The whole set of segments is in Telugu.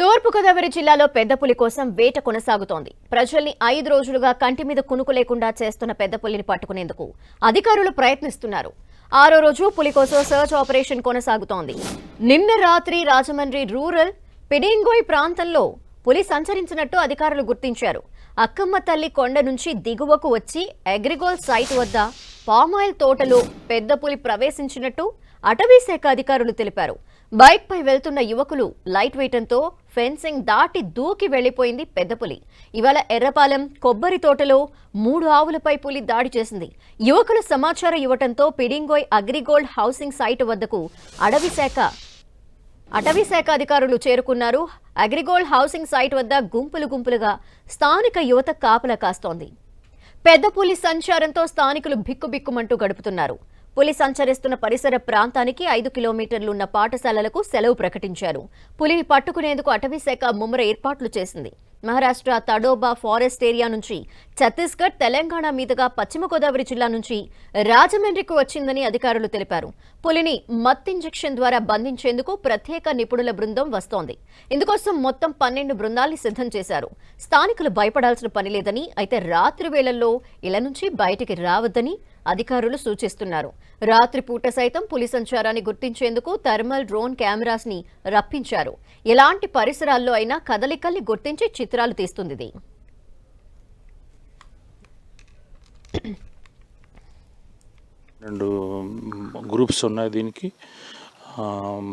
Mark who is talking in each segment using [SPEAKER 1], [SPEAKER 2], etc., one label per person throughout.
[SPEAKER 1] తూర్పుగోదావరి జిల్లాలో పెద్ద పులి కోసం వేట కొనసాగుతోంది. ప్రజల్ని ఐదు రోజులుగా కంటి మీద కునుకు లేకుండా చేస్తున్న పెద్ద పులిని పట్టుకునేందుకు అధికారులు ప్రయత్నిస్తున్నారు. ఆరో రోజు పులి కోసం సర్చ్ ఆపరేషన్ కొనసాగుతోంది. నిన్న రాత్రి రాజమండ్రి రూరల్ పిడింగోయ్ ప్రాంతంలో పులి సంచరించినట్టు అధికారులు గుర్తించారు. అక్కమ్మ తల్లి కొండ నుంచి దిగువకు వచ్చి అగ్రిగోల్ సైట్ వద్ద పామాయిల్ తోటలో పెద్ద పులి ప్రవేశించినట్టు అటవీ శాఖ అధికారులు తెలిపారు. బైక్ పై వెళ్తున్న యువకులు లైట్ వేయటంతో ఫెన్సింగ్ దాటి దూకి వెళ్ళిపోయింది పెద్ద పులి. ఇవాళ ఎర్రపాలెం కొబ్బరి తోటలో మూడు ఆవులపై పులి దాడి చేసింది. యువకులు సమాచారం ఇవ్వటంతో పిడింగోయ్ అగ్రిగోల్డ్ హౌసింగ్ సైట్ వద్దకు అడవి శాఖ అటవీ శాఖ అధికారులు చేరుకున్నారు. అగ్రిగోల్డ్ హౌసింగ్ సైట్ వద్ద గుంపులు గుంపులుగా స్థానిక యువత కాపలా కాస్తోంది. పెద్ద పులి సంచారంతో స్థానికులు బిక్కుబిక్కుమంటూ గడుపుతున్నారు. పులి సంచరిస్తున్న పరిసర ప్రాంతానికి ఐదు కిలోమీటర్లు ఉన్న పాఠశాలలకు సెలవు ప్రకటించారు. పులిని పట్టుకునేందుకు అటవీశాఖ ముమ్మర ఏర్పాట్లు చేసింది. మహారాష్ట్ర తడోబా ఫారెస్ట్ ఏరియా నుంచి ఛత్తీస్గఢ్ తెలంగాణ మీదుగా పశ్చిమ గోదావరి జిల్లా నుంచి రాజమండ్రికి వచ్చిందని అధికారులు తెలిపారు. పులిని మత్ ఇంజెక్షన్ ద్వారా బంధించేందుకు ప్రత్యేక నిపుణుల బృందం వస్తోంది. ఇందుకోసం మొత్తం పన్నెండు బృందాల్ని సిద్ధం చేశారు. స్థానికులు భయపడాల్సిన పని లేదని అయితే రాత్రి వేళల్లో ఇళ్ళ నుంచి బయటికి రావద్దని అధికారులు సూచిస్తున్నారు. రాత్రిపూట సైతం పులి సంచారాన్ని గుర్తించేందుకు థర్మల్ డ్రోన్ కెమెరాస్ని రప్పించారు. ఎలాంటి పరిసరాల్లో అయినా కదలికల్ని గుర్తించి చిత్రాలు తీస్తుంది ఇది.
[SPEAKER 2] రెండు గ్రూప్స్ ఉన్నాయి దీనికి.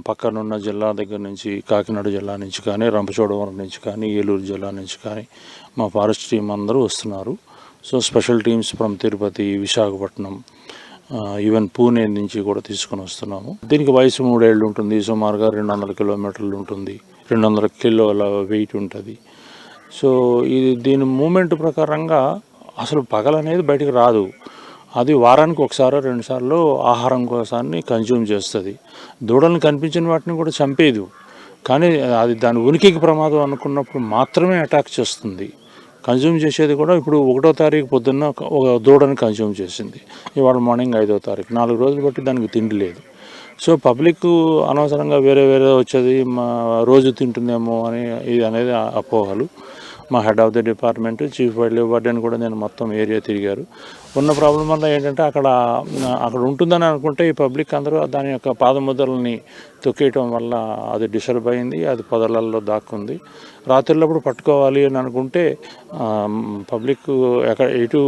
[SPEAKER 2] పక్కనున్న జిల్లా దగ్గర నుంచి కాకినాడ జిల్లా నుంచి కానీ రంపచోడవరం నుంచి కానీ ఏలూరు జిల్లా నుంచి కానీ మా ఫారెస్ట్ టీం అందరూ వస్తున్నారు. So special teams from Tirupati Visakhapatnam even Pune నుంచి కూడా తీసుకొని వస్తున్నాము. దీనికి వయసు మూడేళ్ళు ఉంటుంది. సుమారుగా రెండు వందల కిలోమీటర్లు ఉంటుంది. రెండు వందల కిలోల వెయిట్ ఉంటుంది. సో ఇది దీని మూమెంట్ ప్రకారంగా అసలు పగలనేది బయటికి రాదు. అది వారానికి ఒకసారి రెండుసార్లు ఆహారం కోసాన్ని కన్జ్యూమ్ చేస్తుంది. దూడలను కనిపించిన వాటిని కూడా చంపేదు కానీ అది దాని ఉనికికి ప్రమాదం అనుకున్నప్పుడు మాత్రమే అటాక్ చేస్తుంది. కన్జ్యూమ్ చేసేది కూడా ఇప్పుడు ఒకటో తారీఖు పొద్దున్న ఒక- దూడని కన్జ్యూమ్ చేసింది. ఇవాళ మార్నింగ్ ఐదో తారీఖు. నాలుగు రోజులు బట్టి దానికి తిండి లేదు. సో పబ్లిక్ అనవసరంగా వేరే వేరే వచ్చేది మా రోజు తింటుందేమో అని ఇది అనేది అపోహలు. మా head of the department chief wildlife warden కూడా నేను మొత్తం ఏరియా తిరిగారు. ఉన్న ప్రాబ్లం వల్ల ఏంటంటే అక్కడ అక్కడ ఉంటుందని అనుకుంటే ఈ పబ్లిక్ అందరూ దాని యొక్క పాదముద్రల్ని తొక్కేయటం వల్ల అది డిస్టర్బ్ అయింది అది పొదలల్లో దాక్కుంది. రాత్రిలప్పుడు పట్టుకోవాలి అని అనుకుంటే పబ్లిక్ ఎక్కడ ఎటు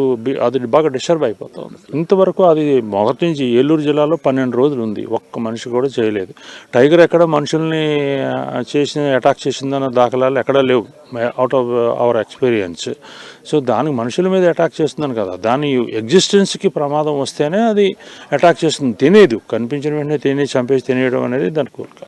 [SPEAKER 2] అది బాగా డిస్టర్బ్ అయిపోతుంది. ఇంతవరకు అది మొదటి నుంచి ఏలూరు జిల్లాలో పన్నెండు రోజులు ఉంది ఒక్క మనిషి కూడా చేయలేదు. టైగర్ ఎక్కడ మనుషుల్ని చేసిన అటాక్ చేసిందన్న దాఖలాలు ఎక్కడా లేవు. Out of our experience so దానికి మనుషుల మీద అటాక్ చేస్తున్నాను కదా. దాని ఎగ్జిస్టెన్స్కి ప్రమాదం వస్తేనే అది అటాక్ చేస్తుంది. తినేదు. కనిపించిన వెంటనే తిని చంపేసి తినేయడం అనేది దాని కోరిక.